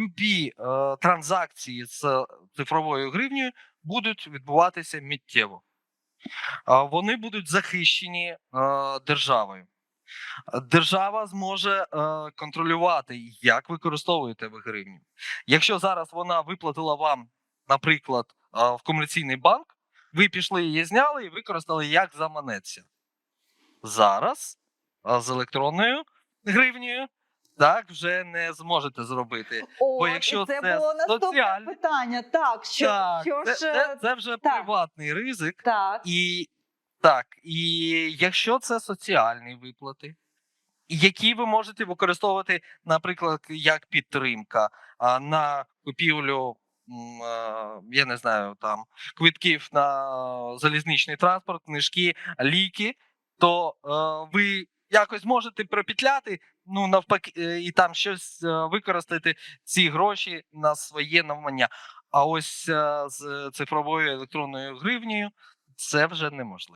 любі е, транзакції з цифровою гривнею будуть відбуватися миттєво. А Вони будуть захищені е, державою. Держава зможе е, контролювати, як використовуєте ви гривню. Якщо зараз вона виплатила вам, наприклад, е, в комерційний банк, ви пішли її зняли і використали як заманеться. Зараз е, з електронною гривнею так вже не зможете зробити. О, якщо і це, це було наступне соціальне- питання. Так, що, так, що це, ж це, це вже так. приватний ризик. так. І так, і якщо це соціальні виплати, які ви можете використовувати, наприклад, як підтримка на купівлю, я не знаю, там квитків на залізничний транспорт, книжки, ліки, то е, ви якось можете пропетляти, ну навпаки, е, і там щось е, використати ці гроші на своє навмання. А ось е, з цифровою електронною гривнею це вже неможливо.